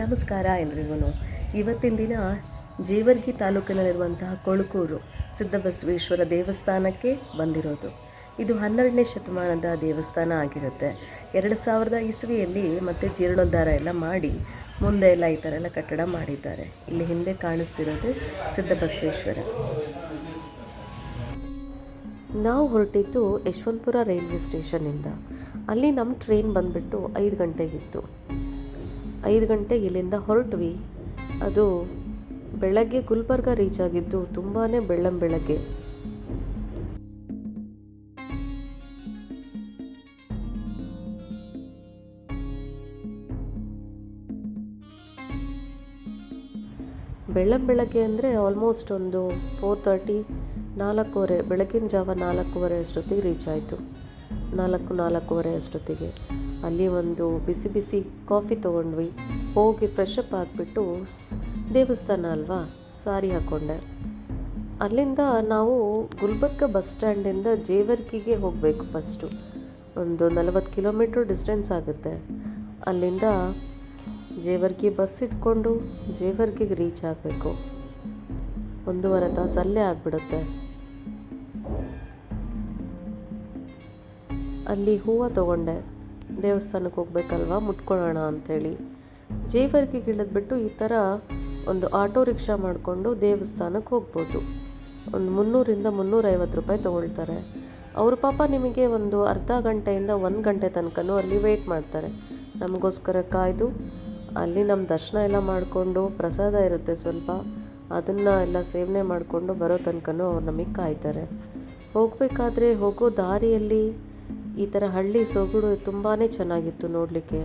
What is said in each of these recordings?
ನಮಸ್ಕಾರ ಎಲ್ರಿಗೂ ಇವತ್ತಿನ ದಿನ ಜೇವರ್ಗಿ ತಾಲೂಕಿನಲ್ಲಿರುವಂತಹ ಕೊಳಕೂರು ಸಿದ್ಧಬಸವೇಶ್ವರ ದೇವಸ್ಥಾನಕ್ಕೆ ಬಂದಿರೋದು. ಇದು ಹನ್ನೆರಡನೇ ಶತಮಾನದ ದೇವಸ್ಥಾನ ಆಗಿರುತ್ತೆ. ಎರಡು ಸಾವಿರದ ಇಸವಿಯಲ್ಲಿ ಮತ್ತೆ ಜೀರ್ಣೋದ್ಧಾರ ಎಲ್ಲ ಮಾಡಿ ಮುಂದೆ ಎಲ್ಲ ಈ ಥರ ಎಲ್ಲ ಕಟ್ಟಡ ಮಾಡಿದ್ದಾರೆ. ಇಲ್ಲಿ ಹಿಂದೆ ಕಾಣಿಸ್ತಿರೋದು ಸಿದ್ಧಬಸವೇಶ್ವರ. ನಾವು ಹೊರಟಿದ್ದು ಯಶವಂತಪುರ ರೈಲ್ವೆ ಸ್ಟೇಷನಿಂದ ಅಲ್ಲಿ ನಮ್ಮ ಟ್ರೈನ್ ಬಂದುಬಿಟ್ಟು ಐದು ಗಂಟೆಗಿತ್ತು ಐದು ಗಂಟೆಗೆ ಇಲ್ಲಿಂದ ಹೊರಟ್ವಿ. ಅದು ಬೆಳಗ್ಗೆ ಗುಲ್ಬರ್ಗ ರೀಚ್ ಆಗಿದ್ದು ತುಂಬಾ ಬೆಳ್ಳಂ ಬೆಳಗ್ಗೆ. ಬೆಳ್ಳಂ ಬೆಳಗ್ಗೆ ಅಂದರೆ ಆಲ್ಮೋಸ್ಟ್ ಒಂದು ಫೋರ್ ತರ್ಟಿ ನಾಲ್ಕೂವರೆ, ಬೆಳಗಿನ ಜಾವ ನಾಲ್ಕೂವರೆ ಅಷ್ಟೊತ್ತಿಗೆ ರೀಚ್ ಆಯಿತು. ನಾಲ್ಕು, ನಾಲ್ಕೂವರೆ ಅಷ್ಟೊತ್ತಿಗೆ. ಅಲ್ಲಿ ಒಂದು ಬಿಸಿ ಬಿಸಿ ಕಾಫಿ ತೊಗೊಂಡ್ವಿ. ಹೋಗಿ ಫ್ರೆಶ್ ಅಪ್ ಆಗಿಬಿಟ್ಟು ದೇವಸ್ಥಾನ ಅಲ್ವಾ, ಸಾರಿ ಹಾಕ್ಕೊಂಡೆ ಅಲ್ಲಿಂದ ನಾವು ಗುಲ್ಬರ್ಗ ಬಸ್ ಸ್ಟ್ಯಾಂಡಿಂದ ಜೇವರ್ಗಿಗೆ ಹೋಗಬೇಕು ಫಸ್ಟು ಒಂದು ನಲವತ್ತು ಕಿಲೋಮೀಟ್ರ್ ಡಿಸ್ಟೆನ್ಸ್ ಆಗುತ್ತೆ. ಅಲ್ಲಿಂದ ಜೇವರ್ಗಿ ಬಸ್ ಇಟ್ಕೊಂಡು ಜೇವರ್ಗಿಗೆ ರೀಚ್ ಆಗಬೇಕು. ಒಂದೂವರೆ ತಾಸು ಅಲ್ಲೇ ಆಗಿಬಿಡುತ್ತೆ. ಅಲ್ಲಿ ಹೂವು ತೊಗೊಂಡೆ. ದೇವಸ್ಥಾನಕ್ಕೆ ಹೋಗ್ಬೇಕಲ್ವ? ಮುಟ್ಕೊಳ್ಳೋಣ ಅಂಥೇಳಿ ಜೇವರ್ಗೆ ಇಳಿದ್ಬಿಟ್ಟು ಈ ಥರ ಒಂದು ಆಟೋ ರಿಕ್ಷಾ ಮಾಡಿಕೊಂಡು ದೇವಸ್ಥಾನಕ್ಕೆ ಹೋಗ್ಬೋದು. ಒಂದು ಮುನ್ನೂರಿಂದ ಮುನ್ನೂರೈವತ್ತು ರೂಪಾಯಿ ತೊಗೊಳ್ತಾರೆ. ಅವರು ಪಾಪ ನಿಮಗೆ ಒಂದು ಅರ್ಧ ಗಂಟೆಯಿಂದ ಒಂದು ಗಂಟೆ ತನಕನೂ ಅಲ್ಲಿ ವೆಯ್ಟ್ ಮಾಡ್ತಾರೆ. ನಮಗೋಸ್ಕರ ಕಾಯ್ದು, ಅಲ್ಲಿ ನಮ್ಮ ದರ್ಶನ ಎಲ್ಲ ಮಾಡಿಕೊಂಡು, ಪ್ರಸಾದ ಇರುತ್ತೆ ಸ್ವಲ್ಪ, ಅದನ್ನು ಎಲ್ಲ ಸೇವನೆ ಮಾಡಿಕೊಂಡು ಬರೋ ತನಕನೂ ಅವ್ರು ನಮಗೆ ಕಾಯ್ತಾರೆ. ಹೋಗಬೇಕಾದ್ರೆ ಹೋಗೋ ದಾರಿಯಲ್ಲಿ ಈ ಥರ ಹಳ್ಳಿ ಸೊಗಡು ತುಂಬಾ ಚೆನ್ನಾಗಿತ್ತು ನೋಡಲಿಕ್ಕೆ.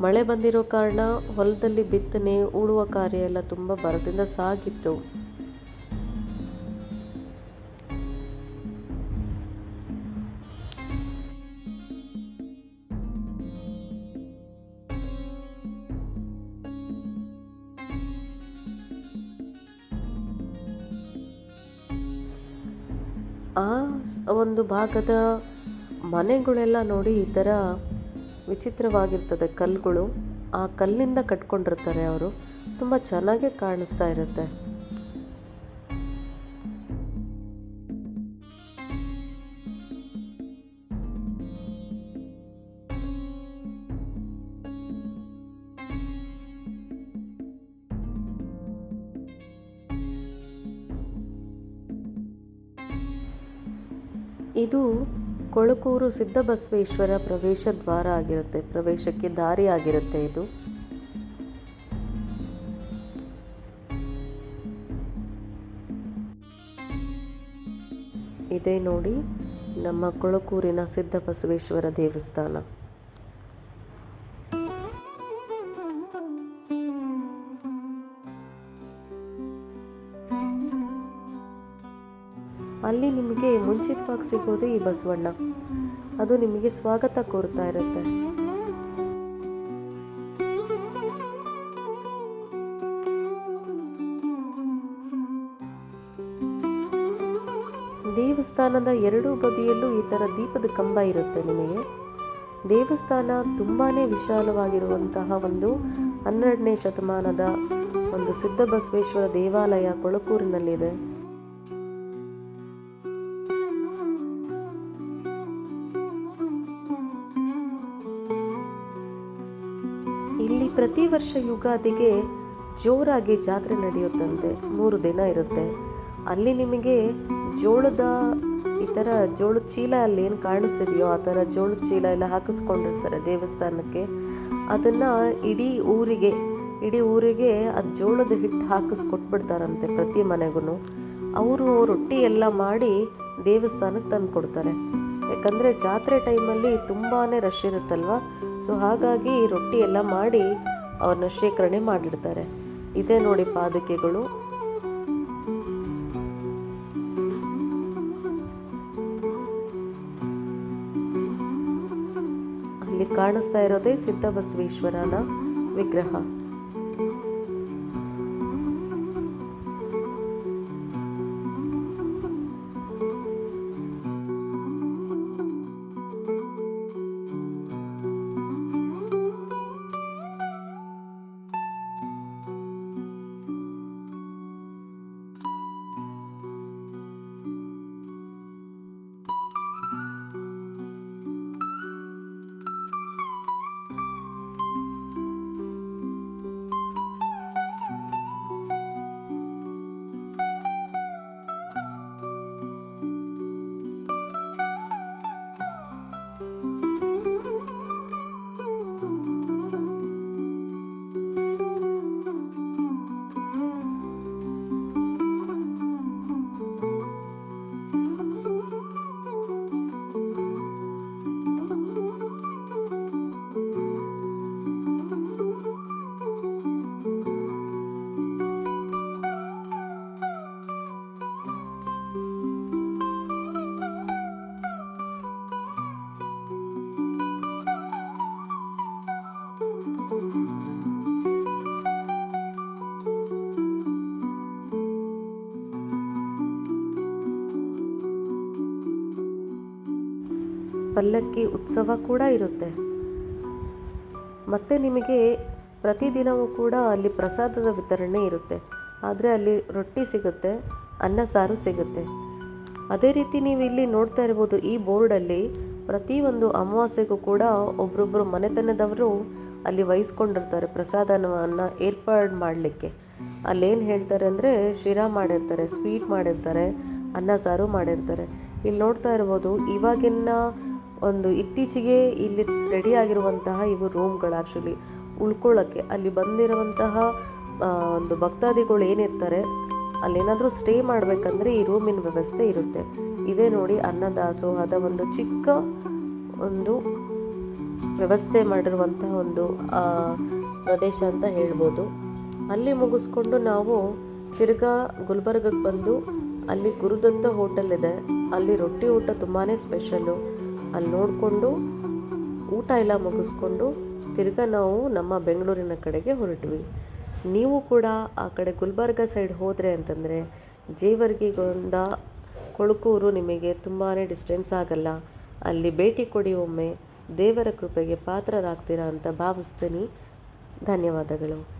ಮಳೆ ಬಂದಿರೋ ಕಾರಣ ಹೊಲದಲ್ಲಿ ಬಿತ್ತನೆ ಉಳುವ ಕಾರ್ಯ ಎಲ್ಲ ತುಂಬ ಬರದಿಂದ ಸಾಗಿತ್ತು. ಆ ಒಂದು ಭಾಗದ ಮನೆಗಳೆಲ್ಲ ನೋಡಿ ಈ ಥರ ವಿಚಿತ್ರವಾಗಿರ್ತದೆ ಕಲ್ಲುಗಳು. ಆ ಕಲ್ಲಿಂದ ಕಟ್ಕೊಂಡಿರ್ತಾರೆ ಅವರು. ತುಂಬ ಚೆನ್ನಾಗೇ ಕಾಣಿಸ್ತಾ ಇರುತ್ತೆ. ಇದು ಕೊಳಕೂರು ಸಿದ್ಧಬಸವೇಶ್ವರ ಪ್ರವೇಶ ದ್ವಾರ ಆಗಿರುತ್ತೆ. ಪ್ರವೇಶಕ್ಕೆ ದಾರಿ ಆಗಿರುತ್ತೆ ಇದು. ಇದೇ ನೋಡಿ ನಮ್ಮ ಕೊಳಕೂರಿನ ಸಿದ್ಧಬಸವೇಶ್ವರ ದೇವಸ್ಥಾನ. ಅಲ್ಲಿ ನಿಮಗೆ ಮುಂಚಿತವಾಗಿ ಸಿಗೋದು ಈ ಬಸವಣ್ಣ. ಅದು ನಿಮಗೆ ಸ್ವಾಗತ ಕೋರ್ತಾ ಇರುತ್ತೆ. ದೇವಸ್ಥಾನದ ಎರಡೂ ಬದಿಯಲ್ಲೂ ಈ ಥರ ದೀಪದ ಕಂಬ ಇರುತ್ತೆ ನಿಮಗೆ. ದೇವಸ್ಥಾನ ತುಂಬಾ ವಿಶಾಲವಾಗಿರುವಂತಹ ಒಂದು ಹನ್ನೆರಡನೇ ಶತಮಾನದ ಒಂದು ಸಿದ್ಧಬಸವೇಶ್ವರ ದೇವಾಲಯ ಕೊಳಕೂರಿನಲ್ಲಿದೆ. ಪ್ರತಿ ವರ್ಷ ಯುಗಾದಿಗೆ ಜೋರಾಗಿ ಜಾತ್ರೆ ನಡೆಯುತ್ತಂತೆ. ಮೂರು ದಿನ ಇರುತ್ತೆ. ಅಲ್ಲಿ ನಿಮಗೆ ಜೋಳದ ಈ ಥರ ಜೋಳದ ಚೀಲ ಅಲ್ಲಿ ಏನು ಕಾಣಿಸ್ತಿದೆಯೋ ಆ ಥರ ಜೋಳದ ಚೀಲ ಎಲ್ಲ ಹಾಕಿಸ್ಕೊಂಡಿರ್ತಾರೆ ದೇವಸ್ಥಾನಕ್ಕೆ. ಅದನ್ನು ಇಡೀ ಊರಿಗೆ ಇಡೀ ಊರಿಗೆ ಅದು ಜೋಳದ ಹಿಟ್ಟು ಹಾಕಿಸ್ಕೊಟ್ಬಿಡ್ತಾರಂತೆ ಪ್ರತಿ ಮನೆಗೂ ಅವರು ರೊಟ್ಟಿ ಎಲ್ಲ ಮಾಡಿ ದೇವಸ್ಥಾನಕ್ಕೆ ತಂದು ಕೊಡ್ತಾರೆ. ಯಾಕಂದರೆ ಜಾತ್ರೆ ಟೈಮಲ್ಲಿ ತುಂಬಾ ರಶ್ ಇರುತ್ತಲ್ವ? ಸೊ ಹಾಗಾಗಿ ರೊಟ್ಟಿ ಎಲ್ಲ ಮಾಡಿ ಅವ್ರನ್ನ ಶೇಖರಣೆ ಮಾಡಿರ್ತಾರೆ ಇದೇ ನೋಡಿ ಪಾದುಕೆಗಳು. ಅಲ್ಲಿ ಕಾಣಿಸ್ತಾ ಇರೋದೇ ಸಿದ್ಧಬಸವೇಶ್ವರನ ವಿಗ್ರಹ. ಪಲ್ಲಕ್ಕಿ ಉತ್ಸವ ಕೂಡ ಇರುತ್ತೆ. ಮತ್ತು ನಿಮಗೆ ಪ್ರತಿದಿನವೂ ಕೂಡ ಅಲ್ಲಿ ಪ್ರಸಾದದ ವಿತರಣೆ ಇರುತ್ತೆ. ಆದರೆ ಅಲ್ಲಿ ರೊಟ್ಟಿ ಸಿಗುತ್ತೆ, ಅನ್ನ ಸಾರು ಸಿಗುತ್ತೆ. ಅದೇ ರೀತಿ ನೀವು ಇಲ್ಲಿ ನೋಡ್ತಾ ಇರ್ಬೋದು ಈ ಬೋರ್ಡಲ್ಲಿ ಪ್ರತಿಯೊಂದು ಅಮಾವಾಸ್ಯೆಗೂ ಕೂಡ ಒಬ್ರೊಬ್ಬರು ಮನೆತನದವರು ಅಲ್ಲಿ ವಹಿಸ್ಕೊಂಡಿರ್ತಾರೆ ಪ್ರಸಾದವನ್ನು ಏರ್ಪಾಡು ಮಾಡಲಿಕ್ಕೆ. ಅಲ್ಲೇನು ಹೇಳ್ತಾರೆ ಅಂದರೆ ಶಿರಾ ಮಾಡಿರ್ತಾರೆ ಸ್ವೀಟ್ ಮಾಡಿರ್ತಾರೆ, ಅನ್ನ ಸಾರು ಮಾಡಿರ್ತಾರೆ. ಇಲ್ಲಿ ನೋಡ್ತಾ ಇರ್ಬೋದು ಇವಾಗಿನ ಒಂದು ಇತ್ತೀಚೆಗೆ ಇಲ್ಲಿ ರೆಡಿ ಆಗಿರುವಂತಹ ಇವು ರೂಮ್ಗಳು ಆ್ಯಕ್ಚುಲಿ ಉಳ್ಕೊಳ್ಳೋಕ್ಕೆ ಅಲ್ಲಿ ಬಂದಿರುವಂತಹ ಒಂದು ಭಕ್ತಾದಿಗಳು ಏನಿರ್ತಾರೆ, ಅಲ್ಲೇನಾದರೂ ಸ್ಟೇ ಮಾಡಬೇಕಂದ್ರೆ ಈ ರೂಮಿನ ವ್ಯವಸ್ಥೆ ಇರುತ್ತೆ. ಇದೇ ನೋಡಿ ಅನ್ನದಾಸೋಹದ ಒಂದು ಚಿಕ್ಕ ಒಂದು ವ್ಯವಸ್ಥೆ ಮಾಡಿರುವಂತಹ ಒಂದು ಪ್ರದೇಶ ಅಂತ ಹೇಳ್ಬೋದು. ಅಲ್ಲಿ ಮುಗಿಸ್ಕೊಂಡು ನಾವು ತಿರ್ಗಾ ಗುಲ್ಬರ್ಗಕ್ಕೆ ಬಂದು, ಅಲ್ಲಿ ಗುರುದತ್ತ ಹೋಟೆಲ್ ಇದೆ. ಅಲ್ಲಿ ರೊಟ್ಟಿ ಊಟ ತುಂಬಾ ಸ್ಪೆಷಲ್ಲು ಅಲ್ಲಿ ನೋಡಿಕೊಂಡು ಊಟ ಎಲ್ಲ ಮುಗಿಸ್ಕೊಂಡು ತಿರ್ಗಾ ನಾವು ನಮ್ಮ ಬೆಂಗಳೂರಿನ ಕಡೆಗೆ ಹೊರಟ್ವಿ. ನೀವು ಕೂಡ ಆ ಕಡೆ ಗುಲ್ಬರ್ಗ ಸೈಡ್ ಹೋದರೆ ಅಂತಂದರೆ ಜೇವರ್ಗಿಗೊಂದ ಕೊಳಕೂರು ನಿಮಗೆ ತುಂಬಾ ಡಿಸ್ಟೆನ್ಸ್ ಆಗಲ್ಲ. ಅಲ್ಲಿ ಭೇಟಿ ಕೊಡಿ ಒಮ್ಮೆ ದೇವರ ಕೃಪೆಗೆ ಪಾತ್ರರಾಗ್ತೀರಾ ಅಂತ ಭಾವಿಸ್ತೀನಿ. ಧನ್ಯವಾದಗಳು.